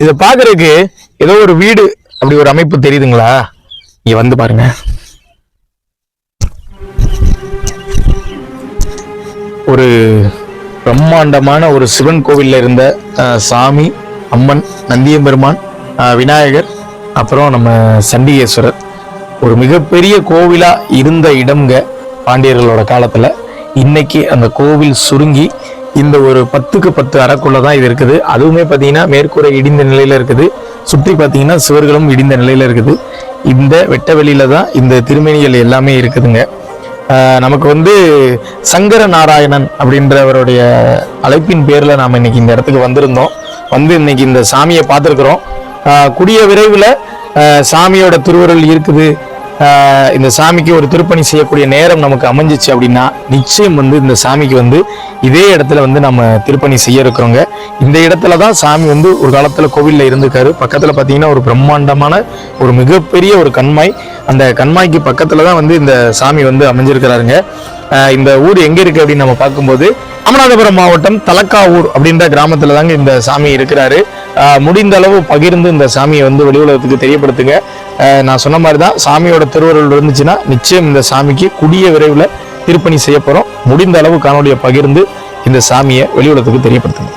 இதை பாக்குறதுக்கு ஏதோ ஒரு வீடு அப்படி ஒரு அமைப்பு தெரியுதுங்களா? இங்க வந்து பாருங்க. ஒரு பிரம்மாண்டமான ஒரு சிவன் கோவில்ல இருந்த அஹ், சாமி அம்மன் நந்தியம்பெருமான் விநாயகர் அப்புறம் நம்ம சண்டிகேஸ்வரர். ஒரு மிகப்பெரிய கோவிலா இருந்த இடம்ங்க பாண்டியர்களோட காலத்துல. இன்னைக்கு அந்த கோவில் சுருங்கி இந்த ஒரு பத்துக்கு பத்து அறக்குள்ள தான் இது இருக்குது. அதுவுமே பார்த்தீங்கன்னா மேற்கூரை இடிந்த நிலையில் இருக்குது. சுற்றி பார்த்தீங்கன்னா சுவர்களும் இடிந்த நிலையில் இருக்குது. இந்த வெட்ட வெளியில தான் இந்த திருமணிகள் எல்லாமே இருக்குதுங்க. நமக்கு வந்து சங்கர நாராயணன் அப்படின்றவருடைய அழைப்பின் பேரில் நாம் இன்னைக்கு இந்த இடத்துக்கு வந்திருந்தோம். வந்து இன்னைக்கு இந்த சாமியை பார்த்துருக்குறோம். கூடிய விரைவில் சாமியோட திருவருள் இருக்குது. இந்த சாமிக்கு ஒரு திருப்பணி செய்யக்கூடிய நேரம் நமக்கு அமைஞ்சிச்சு அப்படின்னா நிச்சயம் வந்து இந்த சாமிக்கு வந்து இதே இடத்துல வந்து நம்ம திருப்பணி செய்ய இருக்கிறோங்க. இந்த இடத்துல தான் சாமி வந்து ஒரு காலத்தில் கோவிலில் இருந்துக்காரு. பக்கத்தில் பார்த்தீங்கன்னா ஒரு பிரம்மாண்டமான ஒரு மிகப்பெரிய ஒரு கண்மாய். அந்த கண்மாய்க்கு பக்கத்தில் தான் வந்து இந்த சாமி வந்து அமைஞ்சிருக்கிறாருங்க. இந்த ஊர் எங்கே இருக்குது அப்படின்னு நம்ம பார்க்கும்போது ராமநாதபுரம் மாவட்டம் தலக்காவூர் அப்படின்ற கிராமத்தில் தாங்க இந்த சாமி இருக்கிறாரு. முடிந்த அளவு பகிர்ந்து இந்த சாமியை வந்து வெளி உலகத்துக்கு தெரியப்படுத்துங்க. ஆஹ் நான் சொன்ன மாதிரி தான் சாமியோட திருவருள் இருந்துச்சுன்னா நிச்சயம் இந்த சாமிக்கு குடிய விரைவில் திருப்பணி செய்ய முடிந்த அளவு காணொலியை பகிர்ந்து இந்த சாமியை வெளி உலகத்துக்கு தெரியப்படுத்துங்க.